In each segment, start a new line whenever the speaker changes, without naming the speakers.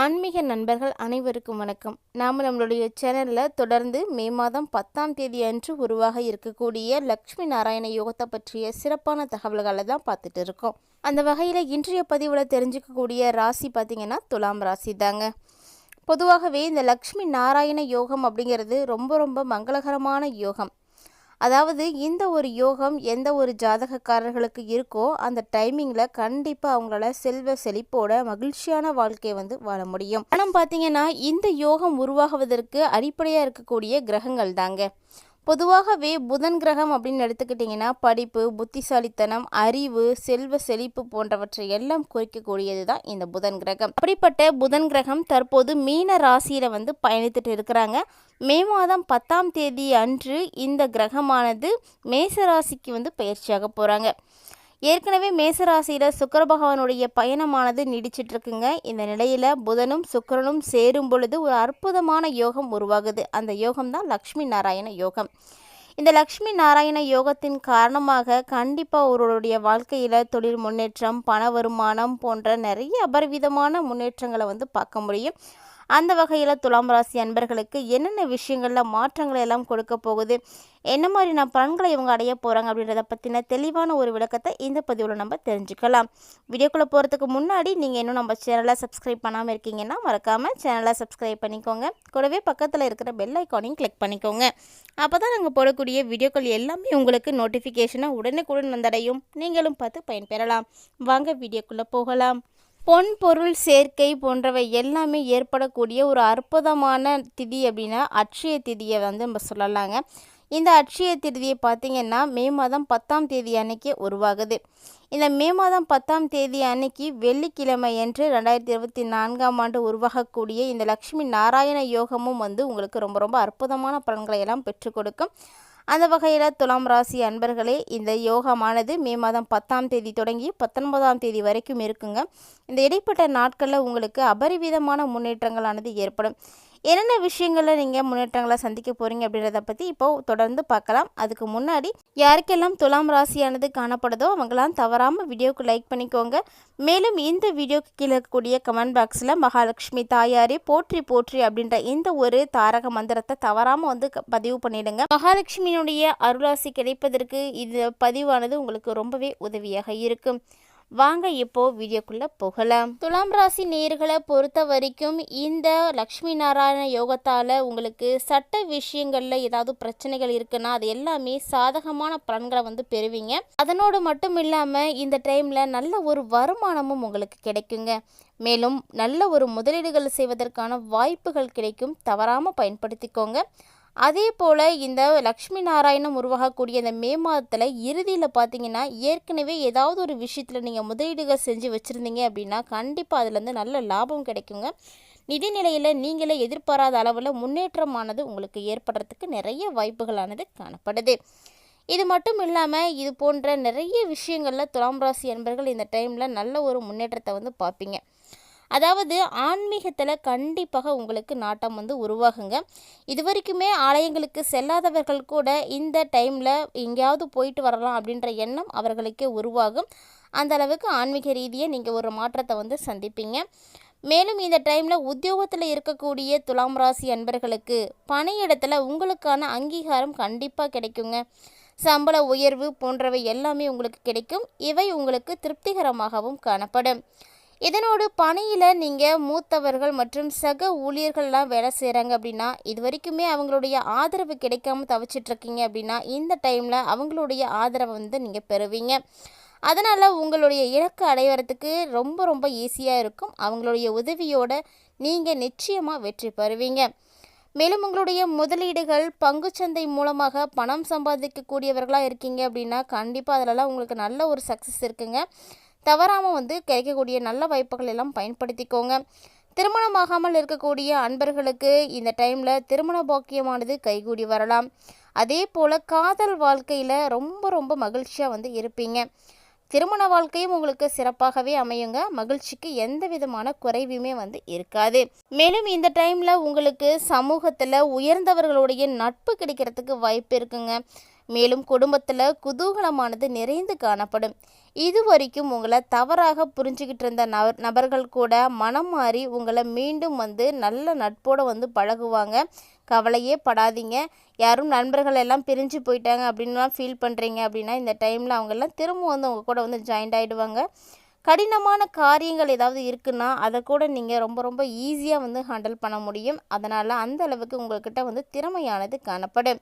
ஆன்மீக நண்பர்கள் அனைவருக்கும் வணக்கம். நாம் நம்மளுடைய சேனலில் தொடர்ந்து மே மாதம் பத்தாம் தேதி அன்று உருவாக இருக்கக்கூடிய லக்ஷ்மி நாராயண யோகத்தை பற்றிய சிறப்பான தகவல்களை தான் பார்த்துட்டு இருக்கோம். அந்த வகையில் இன்றைய பதிவில் தெரிஞ்சுக்கக்கூடிய ராசி பார்த்திங்கன்னா துலாம் ராசி தாங்க. பொதுவாகவே இந்த லக்ஷ்மி நாராயண யோகம் அப்படிங்கிறது ரொம்ப ரொம்ப மங்களகரமான யோகம். அதாவது இந்த ஒரு யோகம் எந்த ஒரு ஜாதகக்காரர்களுக்கு இருக்கோ அந்த டைமிங்கில் கண்டிப்பாக அவங்களால செல்வ செழிப்போட மகிழ்ச்சியான வாழ்க்கையை வந்து வாழ முடியும். ஆனால் பார்த்தீங்கன்னா இந்த யோகம் உருவாகுவதற்கு அடிப்படையாக இருக்கக்கூடிய கிரகங்கள் தாங்க பொதுவாகவே புதன் கிரகம் அப்படின்னு எடுத்துக்கிட்டிங்கன்னா படிப்பு புத்திசாலித்தனம் அறிவு செல்வ செழிப்பு போன்றவற்றை எல்லாம் குறிக்கக்கூடியது தான் இந்த புதன் கிரகம். அப்படிப்பட்ட புதன் கிரகம் தற்போது மீன ராசியில் வந்து பயணித்துட்டு இருக்கிறாங்க. மே மாதம் பத்தாம் தேதி அன்று இந்த கிரகமானது மேச ராசிக்கு வந்து பயிற்சியாக போகிறாங்க ஏற்கனவே மேசராசியில் சுக்கர பகவானுடைய பயணமானது நீடிச்சிட்டு இருக்குங்க இந்த நிலையில் புதனும் சுக்கரனும் சேரும் பொழுது ஒரு அற்புதமான யோகம் உருவாகுது. அந்த யோகம் தான் லக்ஷ்மி நாராயண யோகம். இந்த லக்ஷ்மி நாராயண யோகத்தின் காரணமாக கண்டிப்பாக ஒருவருடைய வாழ்க்கையில் தொழில் முன்னேற்றம் பண வருமானம் போன்ற நிறைய அபரிவிதமான முன்னேற்றங்களை வந்து பார்க்க முடியும். அந்த வகையில் துலாம் ராசி அன்பர்களுக்கு என்னென்ன விஷயங்களில் மாற்றங்களை எல்லாம் கொடுக்க போகுது? என்ன மாதிரி நான் பலன்களை இவங்க அடைய போகிறாங்க அப்படின்றத பற்றின தெளிவான ஒரு விளக்கத்தை இந்த பதிவில் நம்ம தெரிஞ்சுக்கலாம். வீடியோக்குள்ளே போகிறதுக்கு முன்னாடி நீங்கள் இன்னும் நம்ம சேனலை சப்ஸ்கிரைப் பண்ணாமல் இருக்கீங்கன்னா மறக்காமல் சேனலை சப்ஸ்கிரைப் பண்ணிக்கோங்க. கூடவே பக்கத்தில் இருக்கிற பெல் ஐக்கானையும் கிளிக் பண்ணிக்கோங்க. அப்போ தான் நாங்கள் போடக்கூடிய வீடியோக்கள் எல்லாமே உங்களுக்கு நோட்டிஃபிகேஷனாக உடனுக்குடன் வந்தடையும். நீங்களும் பார்த்து பயன்பெறலாம். வாங்க வீடியோக்குள்ளே போகலாம். பொன் பொருள் சேர்க்கை போன்றவை எல்லாமே ஏற்படக்கூடிய ஒரு அற்புதமான திதி அப்படின்னா அட்சய திதியை வந்து நம்ம சொல்லலாங்க. இந்த அட்சய திதியை பார்த்திங்கன்னா மே மாதம் பத்தாம் தேதி அன்னைக்கு உருவாகுது. இந்த மே மாதம் பத்தாம் தேதி அன்னைக்கு வெள்ளிக்கிழமை என்று ரெண்டாயிரத்தி இருபத்தி நான்காம் ஆண்டு உருவாகக்கூடிய இந்த லக்ஷ்மி நாராயண யோகமும் வந்து உங்களுக்கு ரொம்ப ரொம்ப அற்புதமான பலன்களை எல்லாம் பெற்றுக் கொடுக்கும். அந்த வகையில் துலாம் ராசி அன்பர்களே இந்த யோகமானது மே மாதம் பத்தாம் தேதி தொடங்கி பத்தொன்பதாம் தேதி வரைக்கும் இருக்குங்க. இந்த இடைப்பட்ட நாட்களில் உங்களுக்கு அபரிவிதமான முன்னேற்றங்களானது ஏற்படும். என்னென்ன விஷயங்களில் நீங்கள் முன்னேற்றங்களை சந்திக்க போகிறீங்க அப்படின்றத பற்றி இப்போ தொடர்ந்து பார்க்கலாம். அதுக்கு முன்னாடி யாருக்கெல்லாம் துலாம் ராசியானது காணப்படுதோ அவங்களாம் தவறாமல் வீடியோக்கு லைக் பண்ணிக்கோங்க. மேலும் இந்த வீடியோக்கு கீழே இருக்கக்கூடிய கமெண்ட் பாக்ஸில் மகாலட்சுமி தாயாரே போற்றி போற்றி அப்படின்ற இந்த ஒரு தாரக மந்திரத்தை தவறாமல் வந்து பதிவு பண்ணிடுங்க. மகாலட்சுமியினுடைய அருளாசி கிடைப்பதற்கு இது பதிவானது உங்களுக்கு ரொம்பவே உதவியாக இருக்கும். வாங்க இப்போ வீடியோக்குள்ளே போகலாம். துலாம் ராசி நேர்களை பொறுத்த வரைக்கும் இந்த லக்ஷ்மி நாராயண யோகத்தால் உங்களுக்கு சட்ட விஷயங்களில் ஏதாவது பிரச்சனைகள் இருக்குன்னா அது எல்லாமே சாதகமான பலன்களை வந்து பெறுவீங்க. அதனோடு மட்டும் இல்லாமல் இந்த டைமில் நல்ல ஒரு வருமானமும் உங்களுக்கு கிடைக்குங்க. மேலும் நல்ல ஒரு முதலீடுகள் செய்வதற்கான வாய்ப்புகள் கிடைக்கும். தவறாமல் பயன்படுத்திக்கோங்க. அதே போல் இந்த லக்ஷ்மி நாராயணம் உருவாகக்கூடிய இந்த மே மாதத்தில் இறுதியில் பார்த்தீங்கன்னா ஏற்கனவே ஏதாவது ஒரு விஷயத்தில் நீங்கள் முதலீடுகள் செஞ்சு வச்சுருந்தீங்க அப்படின்னா கண்டிப்பாக அதுலேருந்து நல்ல லாபம் கிடைக்குங்க. நிதிநிலையில் நீங்களே எதிர்பாராத அளவில் முன்னேற்றமானது உங்களுக்கு ஏற்படுறதுக்கு நிறைய வாய்ப்புகளானது காணப்படுது. இது மட்டும் இல்லாமல் இது போன்ற நிறைய விஷயங்களில் துலாம் ராசி என்பர்கள் இந்த டைமில் நல்ல ஒரு முன்னேற்றத்தை வந்து பார்ப்பீங்க. அதாவது ஆன்மீகத்தில் கண்டிப்பாக உங்களுக்கு நாட்டம் வந்து உருவாகுங்க. இது வரைக்குமே ஆலயங்களுக்கு செல்லாதவர்கள் கூட இந்த டைமில் எங்கேயாவது போயிட்டு வரலாம் அப்படின்ற எண்ணம் அவர்களுக்கே உருவாகும். அந்த அளவுக்கு ஆன்மீக ரீதியாக நீங்கள் ஒரு மாற்றத்தை வந்து சந்திப்பீங்க. மேலும் இந்த டைமில் உத்தியோகத்தில் இருக்கக்கூடிய துலாம் ராசி அன்பர்களுக்கு பணியிடத்தில் உங்களுக்கான அங்கீகாரம் கண்டிப்பாக கிடைக்குங்க. சம்பள உயர்வு போன்றவை எல்லாமே உங்களுக்கு கிடைக்கும். இவை உங்களுக்கு திருப்திகரமாகவும் காணப்படும். இதனோடு பணியில் நீங்கள் மூத்தவர்கள் மற்றும் சக ஊழியர்கள்லாம் வேலை செய்கிறாங்க அப்படின்னா இது வரைக்குமே அவங்களுடைய ஆதரவு கிடைக்காம தவிச்சிட்ருக்கீங்க அப்படின்னா இந்த டைமில் அவங்களுடைய ஆதரவை வந்து நீங்கள் பெறுவீங்க. அதனால் உங்களுடைய இலக்கு அடைவறதுக்கு ரொம்ப ரொம்ப ஈஸியாக இருக்கும். அவங்களுடைய உதவியோடு நீங்கள் நிச்சயமாக வெற்றி பெறுவீங்க. மேலும் உங்களுடைய முதலீடுகள் பங்குச்சந்தை மூலமாக பணம் சம்பாதிக்கக்கூடியவர்களாக இருக்கீங்க அப்படின்னா கண்டிப்பாக அதிலலாம் உங்களுக்கு நல்ல ஒரு சக்ஸஸ் இருக்குங்க. தவறாமல் வந்து கிடைக்கக்கூடிய நல்ல வாய்ப்புகள் எல்லாம் பயன்படுத்திக்கோங்க. திருமணமாகாமல் இருக்கக்கூடிய அன்பர்களுக்கு இந்த டைமில் திருமண பாக்கியமானது கைகூடி வரலாம். அதே போல் காதல் வாழ்க்கையில் ரொம்ப ரொம்ப மகிழ்ச்சியாக வந்து இருப்பீங்க. திருமண வாழ்க்கையும் உங்களுக்கு சிறப்பாகவே அமையுங்க. மகிழ்ச்சிக்கு எந்த விதமான குறைவுமே வந்து இருக்காது. மேலும் இந்த டைமில் உங்களுக்கு சமூகத்தில் உயர்ந்தவர்களுடைய நட்பு கிடைக்கிறதுக்கு வாய்ப்பு இருக்குங்க. மேலும் குடும்பத்தில் குதூகலமானது நிறைந்து காணப்படும். இது வரைக்கும் உங்களை தவறாக புரிஞ்சுக்கிட்டு இருந்த நபர் நபர்கள் கூட மனம் மாறி உங்களை மீண்டும் வந்து நல்ல நட்போடு வந்து பழகுவாங்க. கவலையே படாதீங்க. யாரும் நண்பர்கள் எல்லாம் பிரிஞ்சு போயிட்டாங்க அப்படின்லாம் ஃபீல் பண்ணுறீங்க அப்படின்னா இந்த டைமில் அவங்கெல்லாம் திரும்ப வந்து உங்கள் கூட வந்து ஜாயின்ட் ஆகிடுவாங்க கடினமான காரியங்கள் ஏதாவது இருக்குன்னா அதை கூட நீங்கள் ரொம்ப ரொம்ப ஈஸியாக வந்து ஹேண்டில் பண்ண முடியும். அதனால் அந்த அளவுக்கு உங்கள்கிட்ட வந்து திறமையானது காணப்படும்.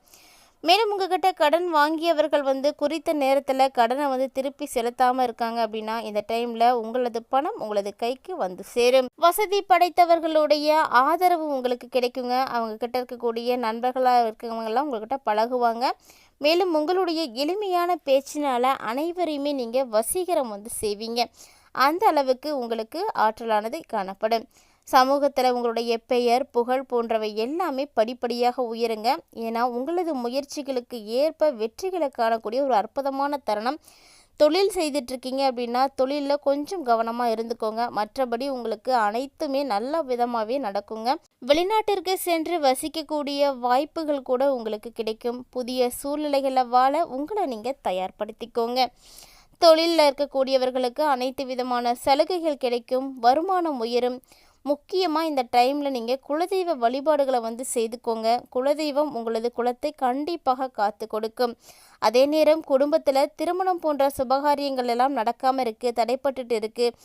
மேலும் உங்ககிட்ட கடன் வாங்கியவர்கள் வந்து குறித்த நேரத்தில் கடனை வந்து திருப்பி செலுத்தாமல் இருக்காங்க அப்படின்னா இந்த டைமில் உங்களது பணம் உங்களது கைக்கு வந்து சேரும். வசதி படைத்தவர்களுடைய ஆதரவு உங்களுக்கு கிடைக்குங்க. அவங்க கிட்ட இருக்கக்கூடிய நண்பர்களாக இருக்கிறவங்கெல்லாம் உங்கள்கிட்ட பழகுவாங்க. மேலும் உங்களுடைய எளிமையான பேச்சினால் அனைவரையுமே நீங்கள் வசீகரம் வந்து செய்வீங்க. அந்த அளவுக்கு உங்களுக்கு ஆற்றலானது காணப்படும். சமூகத்தில் உங்களுடைய பெயர் புகழ் போன்றவை எல்லாமே படிப்படியாக உயருங்க. ஏன்னா உங்களது முயற்சிகளுக்கு ஏற்ப வெற்றிகளை காணக்கூடிய ஒரு அற்புதமான தருணம். தொழில் செய்துட்ருக்கீங்க அப்படின்னா தொழிலில் கொஞ்சம் கவனமாக இருந்துக்கோங்க. மற்றபடி உங்களுக்கு அனைத்துமே நல்ல விதமாகவே நடக்குங்க. வெளிநாட்டிற்கு சென்று வசிக்கக்கூடிய வாய்ப்புகள் கூட உங்களுக்கு கிடைக்கும். புதிய சூழ்நிலைகளை வாழ உங்களை நீங்கள் தயார்படுத்திக்கோங்க. தொழிலில் இருக்கக்கூடியவர்களுக்கு அனைத்து விதமான சலுகைகள் கிடைக்கும். வருமானம் உயரும். முக்கியமாக இந்த டைமில் நீங்கள் குலதெய்வ வழிபாடுகளை வந்து செய்துக்கோங்க. குலதெய்வம் உங்களது குலத்தை கண்டிப்பாக காத்து கொடுக்கும். அதே நேரம் குடும்பத்தில் திருமணம் போன்ற சுபகாரியங்கள் எல்லாம் நடக்காமல் இருக்குது தடைப்பட்டுட்டு இருக்குது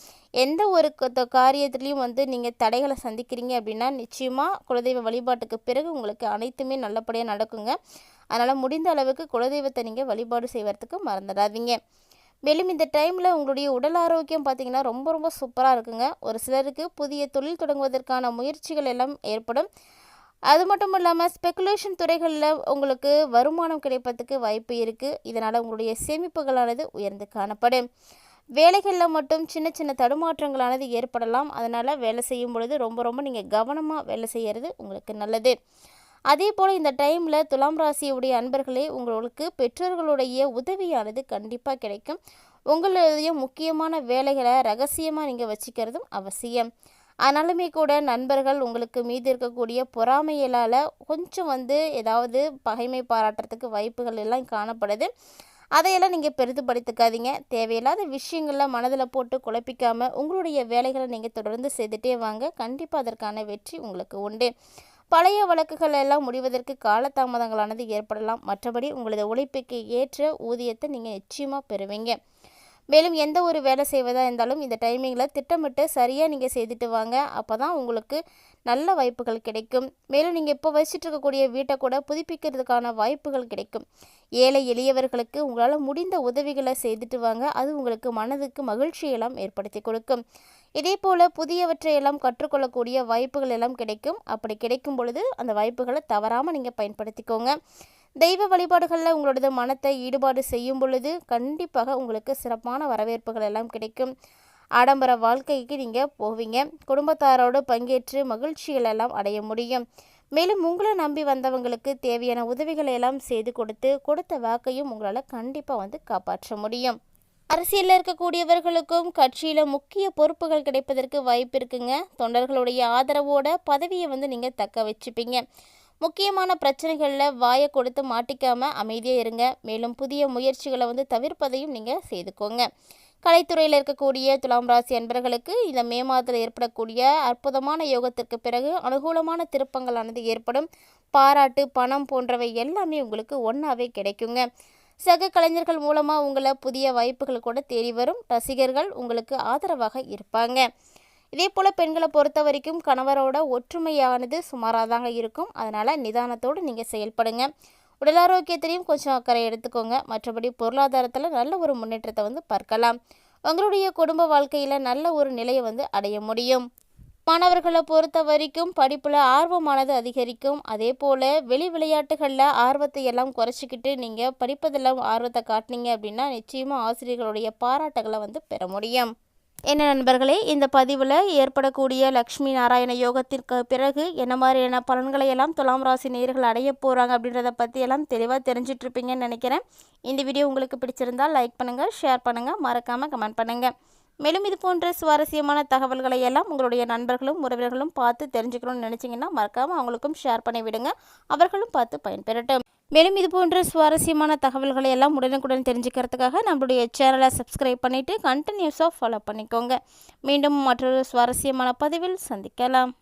எந்த ஒரு காரியத்துலேயும் வந்து நீங்கள் தடைகளை சந்திக்கிறீங்க அப்படின்னா நிச்சயமாக குலதெய்வ வழிபாட்டுக்கு பிறகு உங்களுக்கு அனைத்துமே நல்லபடியாக நடக்குங்க. அதனால் முடிந்த அளவுக்கு குலதெய்வத்தை நீங்கள் வழிபாடு செய்வதுக்கு மறந்துடாதீங்க. மேலும் இந்த டைமில் உங்களுடைய உடல் ஆரோக்கியம் பார்த்திங்கன்னா ரொம்ப ரொம்ப சூப்பராக இருக்குங்க. ஒரு சிலருக்கு புதிய தொழில் தொடங்குவதற்கான முயற்சிகள் எல்லாம் ஏற்படும். அது மட்டும் இல்லாமல் ஸ்பெகுலேஷன் துறைகளில் உங்களுக்கு வருமானம் கிடைப்பதுக்கு வாய்ப்பு இருக்குது இதனால் உங்களுடைய சேமிப்புகளானது உயர்ந்து காணப்படும். வேலைகளில் மட்டும் சின்ன சின்ன தடுமாற்றங்களானது ஏற்படலாம். அதனால் வேலை செய்யும் பொழுது ரொம்ப ரொம்ப நீங்கள் கவனமாக வேலை செய்கிறது உங்களுக்கு நல்லது. அதே போல் இந்த டைமில் துலாம் ராசியுடைய அன்பர்களே உங்களுக்கு பெற்றோர்களுடைய உதவியானது கண்டிப்பாக கிடைக்கும். உங்களுடைய முக்கியமான வேலைகளை ரகசியமாக நீங்கள் வச்சுக்கிறதும் அவசியம். ஆனாலுமே கூட நண்பர்கள் உங்களுக்கு மீது இருக்கக்கூடிய பொறாமையலால் கொஞ்சம் வந்து ஏதாவது பகைமை பாராட்டுறதுக்கு வாய்ப்புகள் எல்லாம் காணப்படுது. அதையெல்லாம் நீங்கள் பெரிதுபடுத்திக்காதீங்க. தேவையில்லாத விஷயங்களில் மனதில் போட்டு குழப்பிக்காமல் உங்களுடைய வேலைகளை நீங்கள் தொடர்ந்து செய்துட்டே வாங்க. கண்டிப்பாக அதற்கான வெற்றி உங்களுக்கு உண்டு. பழைய வழக்குகள் எல்லாம் முடிவதற்கு காலதாமதங்களானது ஏற்படலாம். மற்றபடி உங்களது உழைப்புக்கு ஏற்ற ஊதியத்தை நீங்கள் நிச்சயமாக பெறுவீங்க. மேலும் எந்த ஒரு வேலை செய்வதாக இருந்தாலும் இந்த டைமிங்கில் திட்டமிட்டு சரியாக நீங்கள் செய்துட்டு வாங்க. அப்போ தான் உங்களுக்கு நல்ல வாய்ப்புகள் கிடைக்கும். மேலும் நீங்கள் இப்போ வசிட்டு இருக்கக்கூடிய வீட்டை கூட புதுப்பிக்கிறதுக்கான வாய்ப்புகள் கிடைக்கும். ஏழை எளியவர்களுக்கு உங்களால் முடிந்த உதவிகளை செய்துட்டு வாங்க. அது உங்களுக்கு மனதுக்கு மகிழ்ச்சியெல்லாம் ஏற்படுத்தி கொடுக்கும். இதே போல் புதியவற்றையெல்லாம் கற்றுக்கொள்ளக்கூடிய வாய்ப்புகள் எல்லாம் கிடைக்கும். அப்படி கிடைக்கும் பொழுது அந்த வாய்ப்புகளை தவறாமல் நீங்கள் பயன்படுத்திக்கோங்க. தெய்வ வழிபாடுகளில் உங்களோட மனத்தை ஈடுபாடு செய்யும் பொழுது கண்டிப்பாக உங்களுக்கு சிறப்பான வரவேற்புகள் எல்லாம் கிடைக்கும். ஆடம்பர வாழ்க்கைக்கு நீங்கள் போவீங்க. குடும்பத்தாரோடு பங்கேற்று மகிழ்ச்சிகள் எல்லாம் அடைய முடியும். மேலும் உங்களை நம்பி வந்தவங்களுக்கு தேவையான உதவிகளை எல்லாம் செய்து கொடுத்து கொடுத்த வாக்கையும் உங்களால் கண்டிப்பாக வந்து காப்பாற்ற முடியும். அரசியலில் இருக்கக்கூடியவர்களுக்கும் கட்சியில் முக்கிய பொறுப்புகள் கிடைப்பதற்கு வாய்ப்பு இருக்குங்க. தொண்டர்களுடைய ஆதரவோட பதவியை வந்து நீங்கள் தக்க வச்சுப்பீங்க. முக்கியமான பிரச்சனைகளில் வாயை கொடுத்து மாட்டிக்காமல் அமைதியாக இருங்க. மேலும் புதிய முயற்சிகளை வந்து தவிர்ப்பதையும் நீங்கள் செய்துக்கோங்க. கலைத்துறையில் இருக்கக்கூடிய துலாம் ராசி அன்பர்களுக்கு இந்த மே மாதத்தில் ஏற்படக்கூடிய அற்புதமான யோகத்திற்கு பிறகு அனுகூலமான திருப்பங்களானது ஏற்படும். பாராட்டு பணம் போன்றவை எல்லாமே உங்களுக்கு ஒன்றாவே கிடைக்குங்க. சக கலைஞர்கள் மூலமாக உங்களை புதிய வாய்ப்புகள் கூட தேடி வரும். ரசிகர்கள் உங்களுக்கு ஆதரவாக இருப்பாங்க. இதே போல் பெண்களை பொறுத்த வரைக்கும் கணவரோட ஒற்றுமையானது சுமாராக தாங்க இருக்கும். அதனால் நிதானத்தோடு நீங்கள் செயல்படுங்க. உடல் ஆரோக்கியத்திலையும் கொஞ்சம் அக்கறை எடுத்துக்கோங்க. மற்றபடி பொருளாதாரத்தில் நல்ல ஒரு முன்னேற்றத்தை வந்து பார்க்கலாம். உங்களுடைய குடும்ப வாழ்க்கையில் நல்ல ஒரு நிலையை வந்து அடைய முடியும். மாணவர்களை பொறுத்த வரைக்கும் படிப்பில் ஆர்வமானது அதிகரிக்கும். அதே போல் வெளி விளையாட்டுகளில் ஆர்வத்தை எல்லாம் குறைச்சிக்கிட்டு நீங்கள் படிப்பதெல்லாம் ஆர்வத்தை காட்டினீங்க அப்படின்னா நிச்சயமாக ஆசிரியர்களுடைய பாராட்டுகளை வந்து பெற முடியும். என்ன நண்பர்களே இந்த பதிவில் ஏற்படக்கூடிய லக்ஷ்மி நாராயண யோகத்திற்கு பிறகு என்ன மாதிரியான பலன்களை எல்லாம் துலாம் ராசி நேர்கள் அடைய போகிறாங்க அப்படின்றத பற்றி எல்லாம் தெளிவாக தெரிஞ்சிட்ருப்பீங்கன்னு நினைக்கிறேன். இந்த வீடியோ உங்களுக்கு பிடிச்சிருந்தால் லைக் பண்ணுங்கள் ஷேர் பண்ணுங்கள் மறக்காமல் கமெண்ட் பண்ணுங்கள் மேலும் இது போன்ற சுவாரஸ்யமான தகவல்களை எல்லாம் உங்களுடைய நண்பர்களும் உறவினர்களும் பார்த்து தெரிஞ்சுக்கணும்னு நினச்சிங்கன்னா மறக்காமல் அவங்களுக்கும் ஷேர் பண்ணி விடுங்க. அவர்களும் பார்த்து பயன்பெறட்டும். மேலும் இது போன்ற சுவாரஸ்யமான தகவல்களை எல்லாம் உடனுக்குடன் தெரிஞ்சுக்கிறதுக்காக நம்மளுடைய சேனலை சப்ஸ்கிரைப் பண்ணிவிட்டு கண்டினியூஸாக ஃபாலோ பண்ணிக்கோங்க. மீண்டும் மற்றொரு சுவாரஸ்யமான பதிவில் சந்திக்கலாம்.